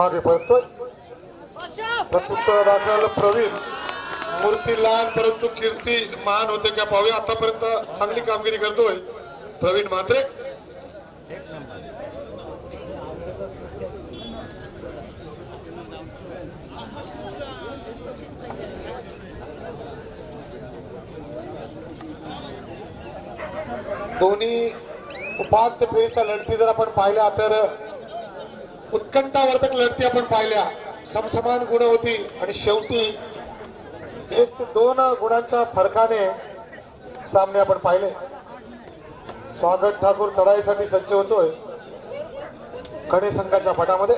मागे पळतोय. दाखल प्रवीण. मूर्ती लहान परंतु कीर्ती मान होते का पाहूया. आतापर्यंत चांगली कामगिरी करतोय प्रवीण मात्रे दोन्ही उपांत्य फेरीच्या लढती जर आपण पाहिल्या तर उत्कंठावर्धक लढती आपण पाहिल्या. समसमान गुण होती आणि शेवटी एक ते दोन गुणांच्या फरकाने सामने आपण पाहिले. स्वागत ठाकूर चढाईसाठी सज्ज होतोय. खडे संघाच्या पटामध्ये.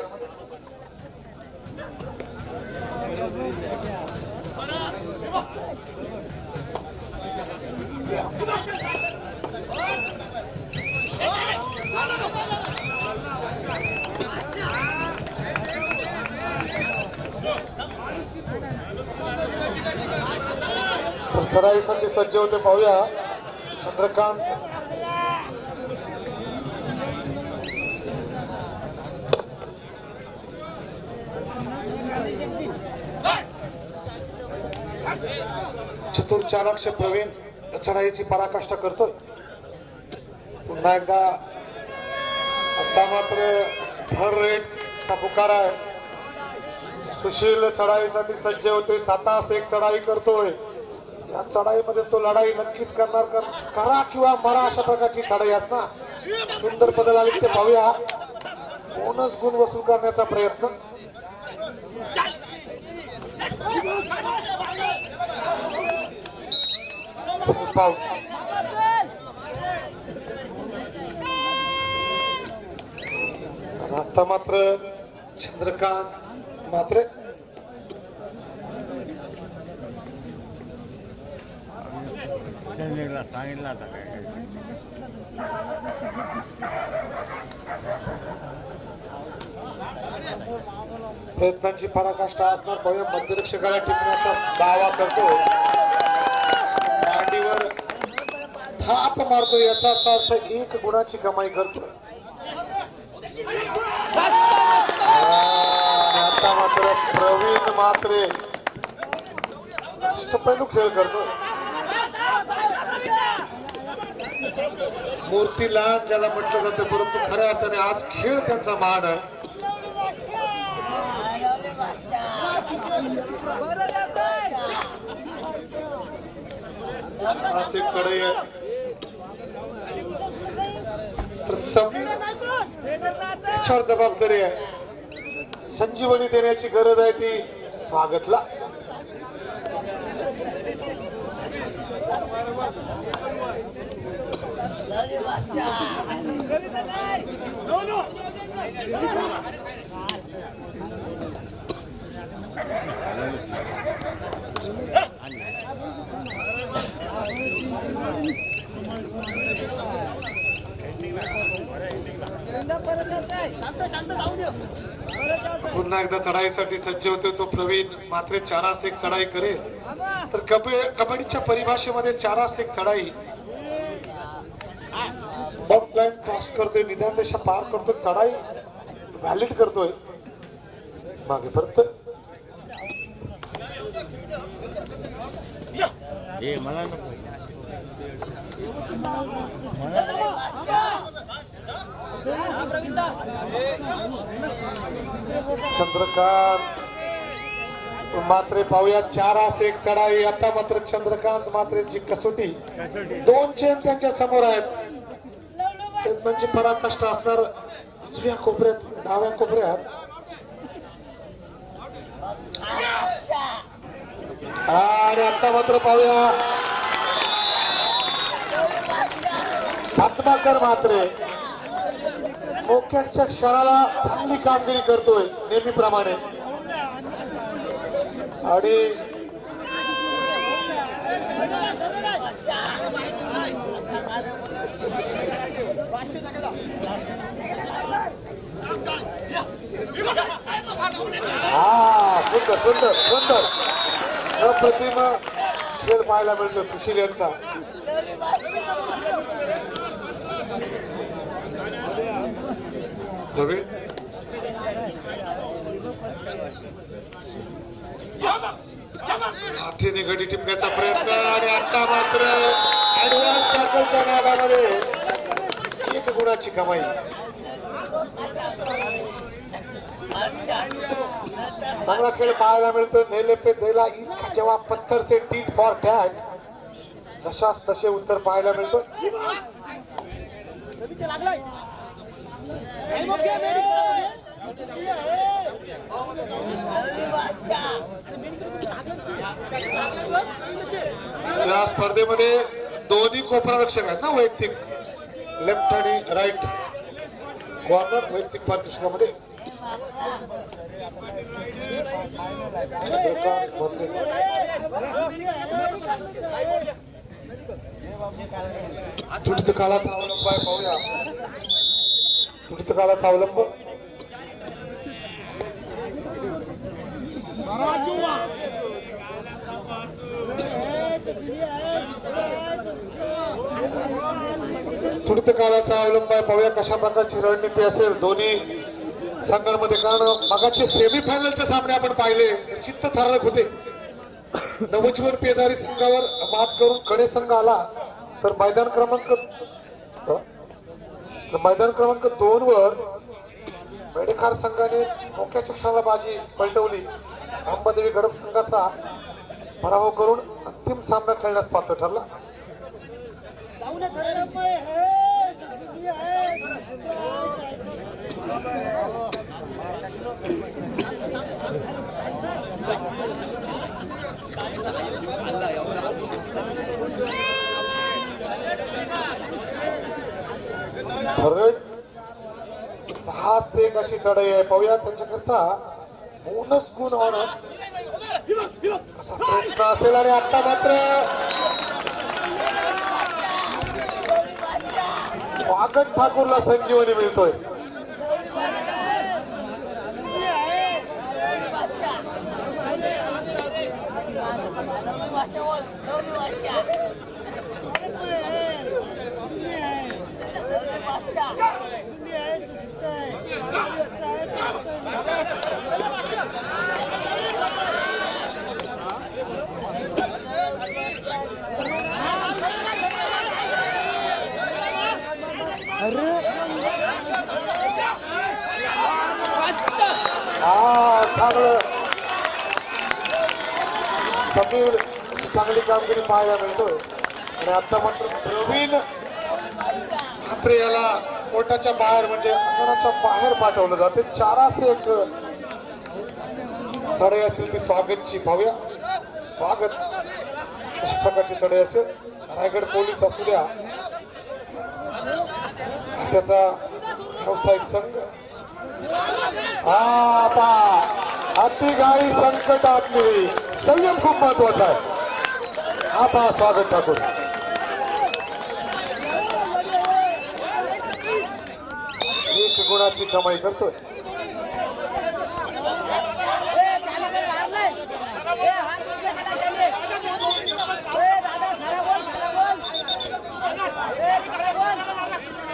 चढाईसाठी सज्ज होते पाहूया. चंद्रकांत. चतुर चाणाक्ष प्रवीण चढाईची पराकाष्ठा करतोय. पुन्हा एकदा आता मात्र थर रेटचा पुकार आहे. सुशील चढाईसाठी सज्ज होते सातास एक चढाई करतोय. या चढाईमध्ये तो लढाई नक्कीच करणार. कर- करा किंवा मरा अशा प्रकारची चढाई असणार. सुंदर बदल आले ते पाहूया बोनस गुण वसूल करण्याचा प्रयत्न. आता मात्र चंद्रकांत मात्र. त्यांनीला सांगितलं आता काय प्रयत्नांची पराकाष्ठा असणार. भव्य मध्यरक्षकाला टिकण्याचा दावा करतो. मांडीवर थाप मारतो याचा अर्थ एक गुणाची कमाई करतो. आता मात्र प्रवीण मात्रे. पैलू खेळ करतो. मूर्ती लहान ज्याला म्हटलं जातं परंतु खऱ्या अर्थाने आज खेळ त्यांचा मान आहे. आज चढाई आहे याच्यावर जबाबदारी आहे. संजीवनी देण्याची गरज आहे ती स्वागतला. पुन्हा एकदा चढाईसाठी सज्ज होते तो प्रवीण मात्र चारास एक चढाई करेल. तर कब- कबड्डीच्या परिभाषेमध्ये चारास एक चढाई बॉट लाईन क्रॉस करतोय निदान रेषा पार करतोय चढाई व्हॅलिड करतोय. मागे परत. चंद्रकांत मात्र पाहूया. चारास एक चढाई. आता मात्र चंद्रकांत मात्रेची कसोटी. दोन चेन त्यांच्यासमोर आहेत. त्यांची पराकाष्ठा म्हणजे असणार. उजव्या कोपऱ्यात डाव्या कोपऱ्यात. आणि आता मात्र पाहूया. आत्माकर मात्रे. मोक्याच्या क्षणाला चांगली कामगिरी करतोय नेहमीप्रमाणे. आणि हा सुंदर सुंदर सुंदर. अप्रतिम खेळ पाहायला मिळतो सुशील यांचा. नव्हे हातीने गडी टिपण्याचा प्रयत्न आणि आता मात्र ऍडव्हान्स टाकलच्या नागामध्ये एक गुणाची कमाई. चांगला खेळ पाहायला मिळतो. नेले पे देला जेव्हा पत्थर से टीट फॉर टॅट जशास तसे उत्तर पाहायला मिळतो. या स्पर्धेमध्ये दोन्ही कोपरा रक्षक आहेत ना वैयक्तिक? लेफ्ट आणि राईट कॉर्नर वैयक्तिक पारितोषिकामध्ये चंद्रकांत काळाचा अवलंब आहे पाहूया. तुर्तकालाचा काळाचा अवलंब. तुडित काळाचा अवलंब आहे पाहूया कशा प्रकारची रणनीती असेल. दोन्ही संघांमध्ये कारण मगाचे सेमीफायनलचे सामने आपण पाहिले चित्त थरारक होते. नवजीवन पेजारी संघावर मात करून कडे संघ आला तर मैदान क्रमांक तर मैदान क्रमांक दोन वर मेडेखार संघाने मोक्याच्या क्षणाला बाजी पलटवली. अंबादेवी गडप संघाचा पराभव करून अंतिम सामना खेळण्यास पात्र ठरला. सहा से अशी चढाई आहे. पाहूया त्यांच्याकरता. बोनस गुण होणं असा प्रयत्न असेल आणि आता मात्र स्वागत ठाकूरला संजीवनी मिळतोय. समीर चांगली कामगिरी पाहायला मिळतोय. आणि आता मात्र प्रवीण याला कोर्टाच्या बाहेर म्हणजे अंगणाच्या बाहेर पाठवलं जाते. चारास एक चढाई असेल ती स्वागतची पाहूया. स्वागत. अशा प्रकारची चढाई असेल. रायगड पोलीस असू द्या. त्याचा व्यावसायिक संघ. हा आता अतिगाई संकटात संयम खूप महत्त्वाचा आहे. हा पहा स्वागत ठाकूर. एक कमाई करतोय.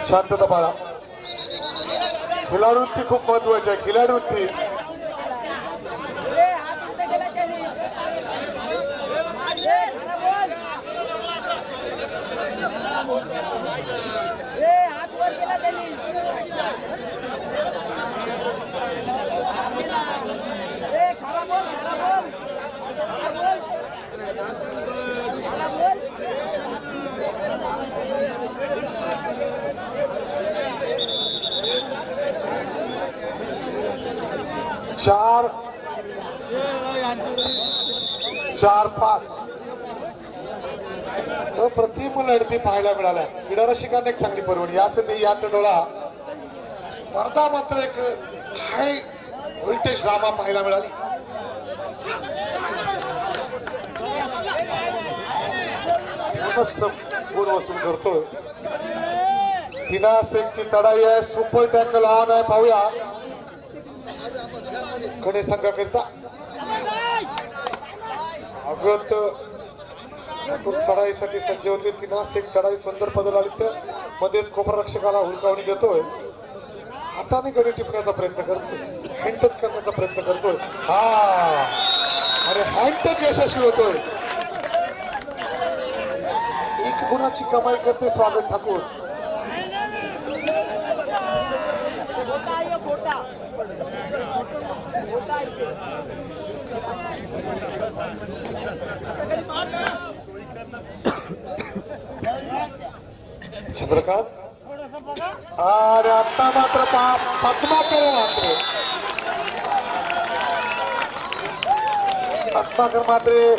शांतता पाळा खिलाडूंची खूप महत्वाची आहे. खिलाडूंची चार पाच. प्रतिम लढती पाहायला मिळाल्या. क्रीडा रसिकांना एक चांगली परवडी. याच नाही याच डोळा. स्पर्धा मात्र एक हाय व्होल्टेज ड्रामा पाहायला मिळाली. गुण वसूल करतोय. तिना सेकची चढाई आहे. सुपर टॅकल ऑन आहे. पाहूया. गणेश संघाकरिता. स्वागत ठाकूर चढाईसाठी सज्ज होते. तिना एक चढाई सुंदर पदर आली तर मध्येच खोपर रक्षकाला हुलकावणी देतोय हाताने गडी टिपण्याचा प्रयत्न करतोय. हिंटच करण्याचा प्रयत्न करतोय. हा. अरे हँडटच यशस्वी होतोय. एक गुणाची कमाई करते स्वागत ठाकूर. चंद्रकांत अरे आता मात्र पा- पद्माकर मात्र पद्माकर मात्रे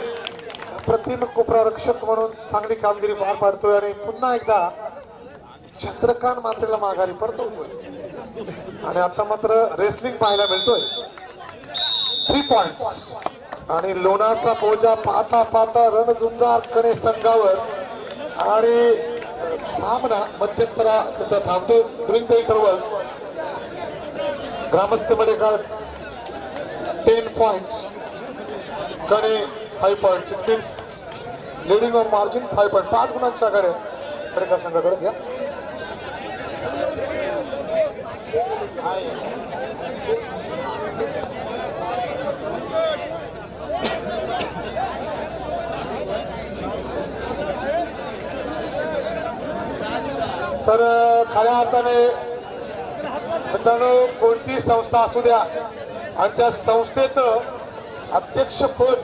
प्रतिम कोपरारक्षक म्हणून चांगली कामगिरी पार पाडतोय आणि पुन्हा एकदा चंद्रकांत मात्रेला माघारी परतवतोय. आणि आता मात्र रेसलिंग पाहायला मिळतोय. थ्री पॉइंट आणि लोणाचा बोजा पाहता पाहता रणझुंजारकडे संघावर. आणि सामना मध्यंतरा थांबतो ड्रिंक द इंटरवल्स. ग्रामस्थमध्ये का ten पॉइंट्सकडे five point it means leading on margin five point पाच गुणांच्या आघाड्या संघाकडे घ्या तर खऱ्या अर्थाने मित्रांनो कोणती संस्था असू द्या आणि त्या संस्थेचं अध्यक्षपद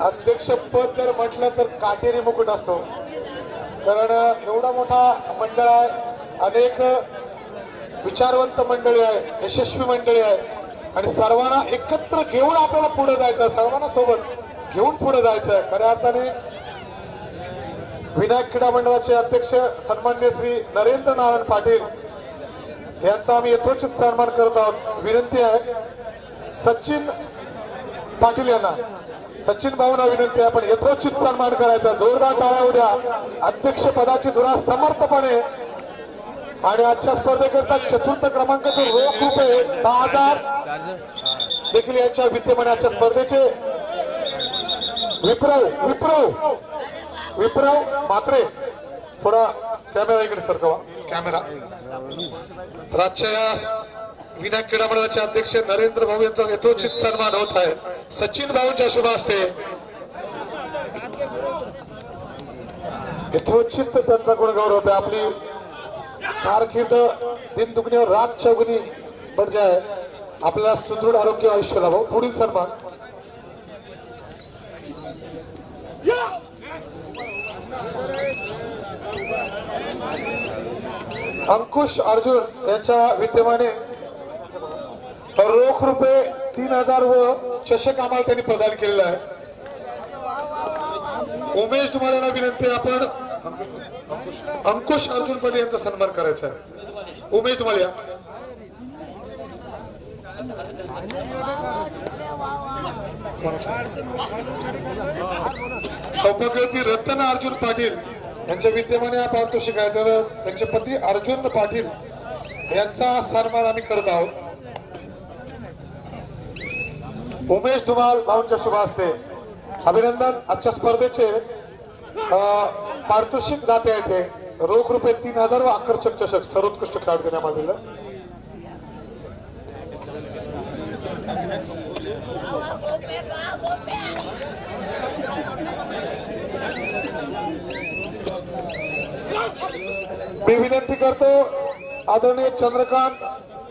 अध्यक्षपद जर म्हटलं तर काटेरी मुकुट असतो कारण एवढा मोठा मंडळ आहे अनेक विचारवंत मंडळी आहे यशस्वी मंडळी आहे आणि सर्वांना एकत्र घेऊन आपल्याला पुढे जायचं आहे. सर्वांना सोबत घेऊन पुढे जायचं आहे खऱ्या अर्थाने विनायक क्रीडा मंडळाचे अध्यक्ष सन्मान्य श्री नरेंद्र नारायण पाटील यांचा आम्ही यथोचित सन्मान करत आहोत. विनंती आहे. सचिन पाटील यांना. सचिन भाऊना विनंती आहे. आपण यथोचित सन्मान करायचा. जोरदार टाळ्या उद्या अध्यक्ष पदाची धुरा समर्थपणे आणि आजच्या स्पर्धेकरता चतुर्थ क्रमांकाचे रोख रुपये दहा हजार देखील यांच्या विद्यमान आजच्या स्पर्धेचे विप्रव विप्रव विप्रव मात्रे थोडा कॅमेरा इकडे सरकवा कॅमेरा तर आजच्या या विनायक क्रीडा मंडळाचे अध्यक्ष नरेंद्र भाऊ यांचा यथोचित सन्मान होत आहे. सचिन भाऊंच्या शुभ हस्ते. यथोचित त्यांचा गुणगौरव होत आहे आपली कारकीर्द दिन दुगणीवर रात चौगुनी म्हणजे आहे आपल्याला सुदृढ आरोग्य आयुष्य लाभावं पुढील सन्मान. अंकुश अर्जुन यांच्या विद्यमाने रोख रुपये तीन हजार व चषक आम्हाला त्यांनी प्रदान केलेला आहे. उमेश तुम्हाला विनंती आपण अंकुश अर्जुन पडे यांचा सन्मान करायचा आहे. उमेश तुम्हाला सौभाग्यवती रतन अर्जुन पाटील यांच्या विद्यमाने हा पारितोषिक आहे. तर त्यांचे पती अर्जुन पाटील यांचा सन्मान आम्ही करत आहोत. उमेश धुमाल भाऊंच्या शुभ असते अभिनंदन. आजच्या स्पर्धेचे अं, पारितोषिक दाते आहेत रोख रुपये तीन हजार व आकर्षक चषक. सर्वोत्कृष्ट खेळाडू देण्यात आलेलं मी विनंती करतो आदरणीय चंद्रकांत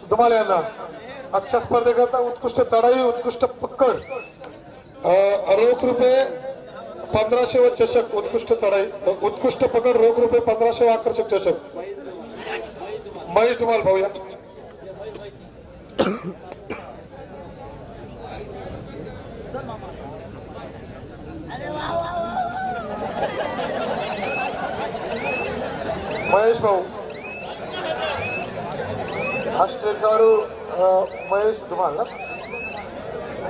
धुमाल यांना. आजच्या स्पर्धेकरता उत्कृष्ट चढाई उत्कृष्ट पक्कड रोख रुपये पंधराशे व चषक उत्कृष्ट चढाई. उत्कृष्ट पकड रोख रुपये पंधराशे व आकर्षक चषक. महेश धुमाल भाऊया. महेश भाऊ. राष्ट्रीय अं, महेश धुमाल ना?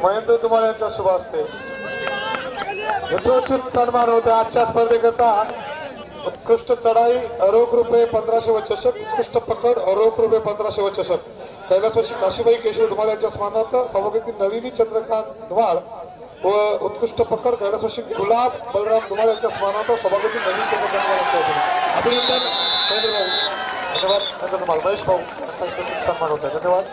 महेंद्र धुमाल यांच्या शुभ असते यथोचित सन्मान होते. आजच्या स्पर्धेकरता उत्कृष्ट चढाई रोख रुपये पंधराशे व चषक उत्कृष्ट पकड रोख रुपये पंधराशे व चषक कैलासवाशी काशीबाई केशव धुमाल यांच्या स्मरणार्थ सभागती नवीनी चंद्रकांत धुमाळ व उत्कृष्ट पकड कैलासवाशी गुलाब बलराम धुमाळ यांच्या स्मरणार्थ सभागती नवीन चंद्रकांत अभिनंदन. महेंद्र धन्यवाद महेंद्र धुमाळ महेश भाऊ सन्मान होत धन्यवाद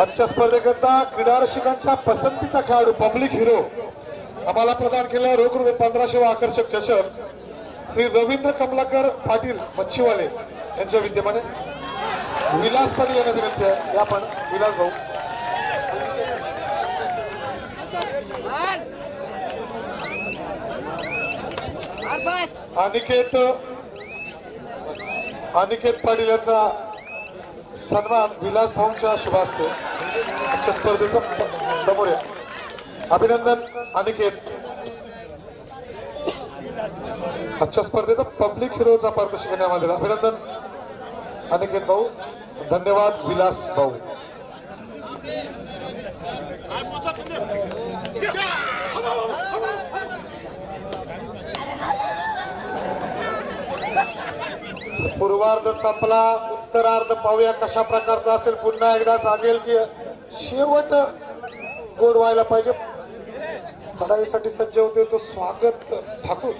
आजच्या स्पर्धेकरता क्रीडा रसिकांच्या पसंतीचा खेळाडू पब्लिक हिरो आम्हाला प्रदान केला रोख रुपये पंधराशे व आकर्षक चषक. श्री रवींद्र कमलाकर पाटील मच्छीवाले यांच्या विद्यमाने. विलास पाटील यांना विनंती आहे या पण विलास भाऊ अनिकेत अनिकेत पाटील यांचा सन्मान विलास भाऊंच्या शुभ आजच्या स्पर्धेचा समोर या. अभिनंदन अनिकेत. आजच्या स्पर्धेचा पब्लिक हिरोचा पारितोषिक घेण्यात आलेला. अभिनंदन अनिकेत भाऊ. धन्यवाद विलास भाऊ. पूर्वार्ध संपला उत्तरार्ध पाहूया कशा प्रकारचा असेल. पुन्हा एकदा सांगेल की शेवट गोड व्हायला पाहिजे. चढाईसाठी सज्ज होते तो स्वागत ठाकूर.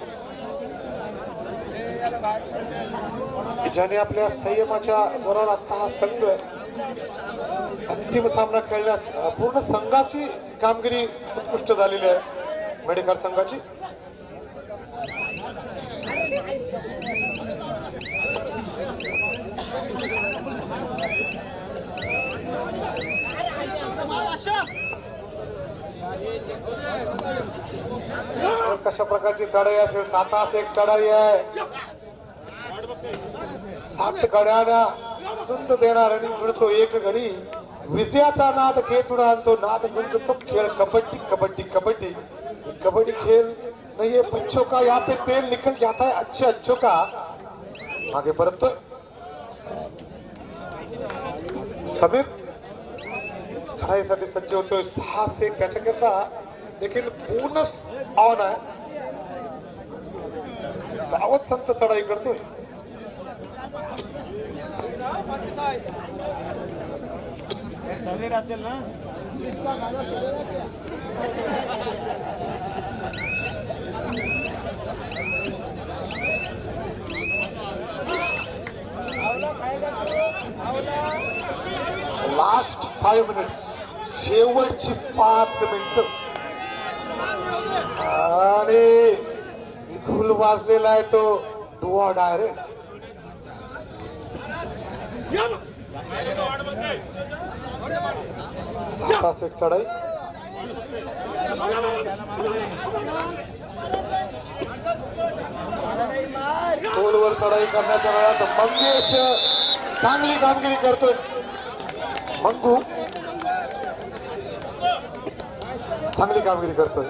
ज्याने आपल्या संयमाच्या जोरावर आता हा संघ अंतिम सामना खेळण्यास पूर्ण संघाची कामगिरी उत्कृष्ट झालेली आहे. मेडिकल संघाची. कशा प्रकारची चढाई असेल? सात तास एक चढाई आहे. सात गड्याला सुंद देणार आणि मिळतो एक घडी विजयाचा नाद खेचून आणतो. नाद म्हणजे तो खेळ कबड्डी कबड्डी कबड्डी. कबड्डी खेळ नाहीये बच्चों का यहाँ पे तेल निकल जाता है अच्छे अच्छों का मागे परत समीर? चढाईसाठी सज्ज होतोय. सहा से त्याच्याकरता देखील बोनस ऑन आहे. सावध संत चढाई करतोय. समीर असेल ना लास्ट फाईव्ह मिनिट्स शेवटची पाच मिनिट. आणि फुल वाजलेला आहे तो डुआ डायरेक्ट तास एक चढाई. खोलवर चढाई करण्याच्या वेळात मंगेश चांगली कामगिरी करतोय. मंगू चांगली कामगिरी करतोय.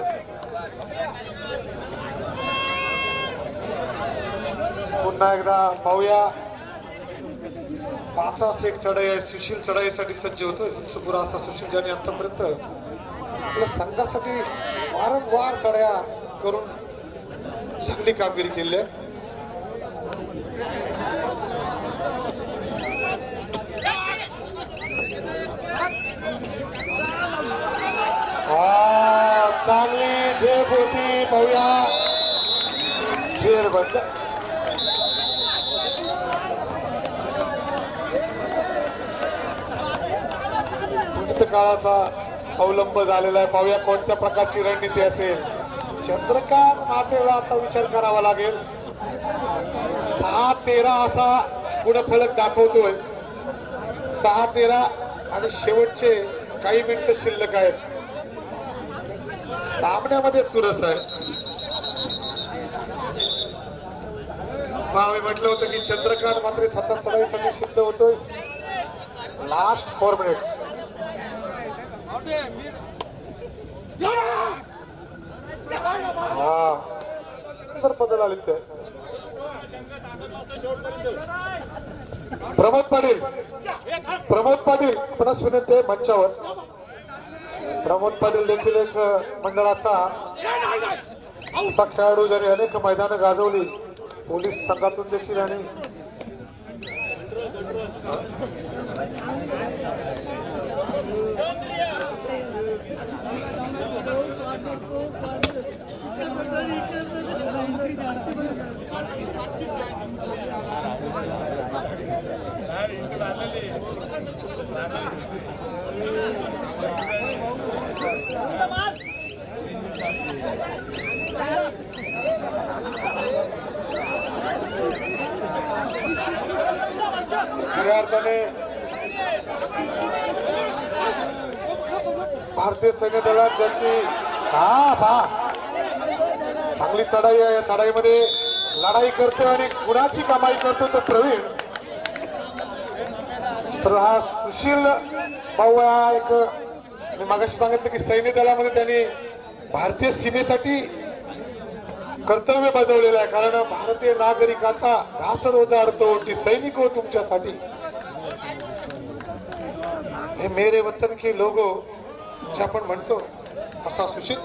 पुन्हा एकदा पाहूया. पाचास एक चढाई आहे सुशील चढाईसाठी सज्ज होतोय. पुरा असा सुशील ज्याने आतापर्यंत आपल्या संघासाठी वारंवार चढाया करून चांगली कामगिरी केली आहे हा, चांगली झेप होती पाहूया. शेर बंद काळाचा अवलंब झालेला आहे. पाहूया कोणत्या प्रकारची रणनीती असेल. चंद्रकांत मातेला आता विचार करावा लागेल. सहा तेरा असा गुणफलक फलक दाखवतोय. सहा तेरा आणि शेवटचे काही मिनिटं शिल्लक आहेत. सामन्यामध्ये चुरस आहे. मग आम्ही म्हटलं होतं की चंद्रकांत मात्र स्वतः सगळी सिद्ध होतोय लास्ट फोर मिनिट्स हा. सुंदर बदल आले ते. प्रमोद पाटील. प्रमोद पाटील पुन्हा विनंती आहे मंचावर. प्रमोद पाटील देखील एक मंडळाचा. खेळाडू ज्याने अनेक मैदानं गाजवली. पोलीस संघातून देखील आणि भारतीय सैन्य दलात ज्याची हा पहा चांगली चढाई आहे या चढाईमध्ये. लढाई करतो आणि गुणाची कमाई करतो तो प्रवीण. तर हा सुशील भाऊ हा एक मी मागाशी सांगितलं की सैन्य दलामध्ये त्यांनी भारतीय सीमेसाठी कर्तव्य बजावलेलं आहे. कारण भारतीय नागरिकाचा घास रोजा अर्थ ती सैनिक हो तुमच्यासाठी. हे मेरे वतन के लोगो जे आपण म्हणतो असा सुशील.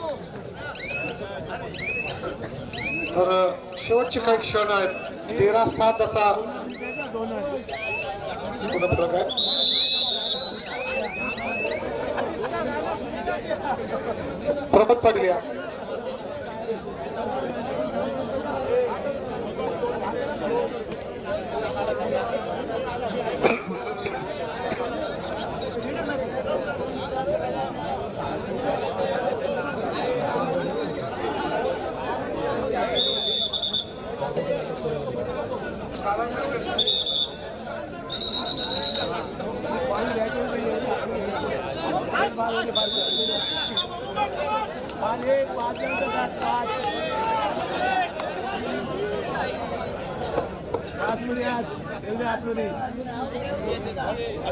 तर शेवटचे काही क्षण आहेत. तेरा सात असा. फरक आहे प्रमोद पाटील या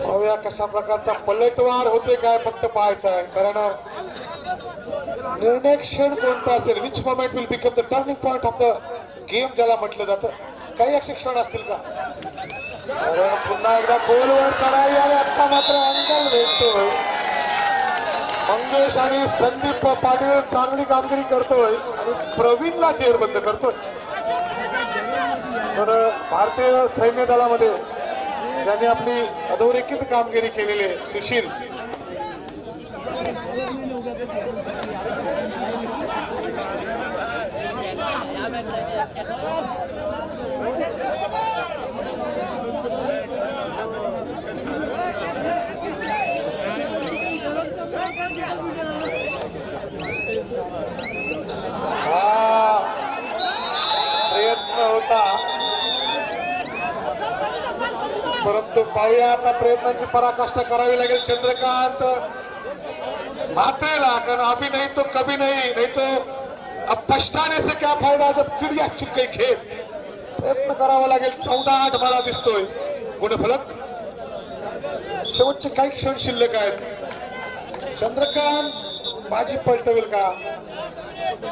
पाहूया कशा प्रकारचा पलटवार होते काय फक्त पाहायचा आहे. कारण निर्णय क्षण कोणता असेल which moment will become the turning point of the game ज्याला म्हटलं जातं. काही असे क्षण असतील का? पुन्हा एकदा गोलवर चढाई आणि आता मात्र अंगल भेटतोय मंगेश आणि संदीप पाटील चांगली कामगिरी करतोय आणि प्रवीणला चेअरबंद करतोय. भारतीय सैन्य दलामध्ये ज्यांनी आपली अधोरेखित कामगिरी केलेली आहे सुशील हा प्रयत्न होता परंतु पाहूया आता प्रयत्नाची पराकाष्ठा करावी लागेल. चंद्रकांत मात्रेला कारण अभी नाही तो कभी नाही. नाही तो अब पछताने से क्या फायदा जब चिडिया चुक गई खेत? प्रयत्न करावा लागेल. चौदा आठ मला दिसतोय. गुणफलक. शेवटचे काही क्षण शिल्लक आहेत. चंद्रकांत बाजी पलटवेल का?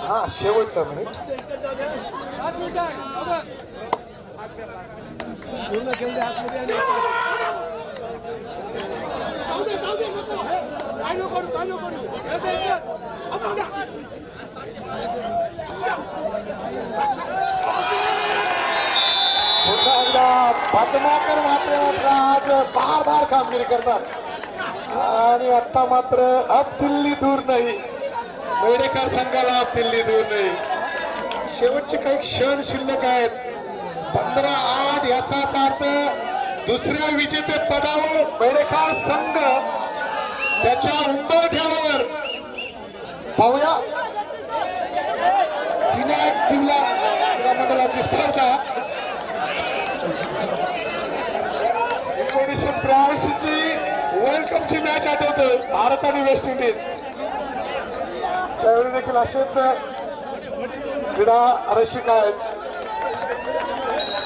हा शेवटचा मिनिट. पूर्ण खेळले आतमध्ये आणि पुन्हा एकदा पद्माकर मात्र मात्र आज बार बार कामगिरी करतात. आणि आता मात्र अब दिल्ली दूर नाही. मेडेकर संघाला अब दिल्ली दूर नाही. शेवटचे काही क्षण शिल्लक आहेत. पंधरा याचाच अर्थ दुसऱ्या विजेते पदावर मेडेकर संघ त्याच्या उंबरठ्यावर. पाहूया. विनायक किल्ला क्रीडा मंडळाची स्पर्धा. एकोणीसशे ब्याऐंशी ची वर्ल्ड कपची मॅच आठवते भारत आणि वेस्ट इंडिज त्यावेळी देखील असेच क्रीडा रसिक आहेत.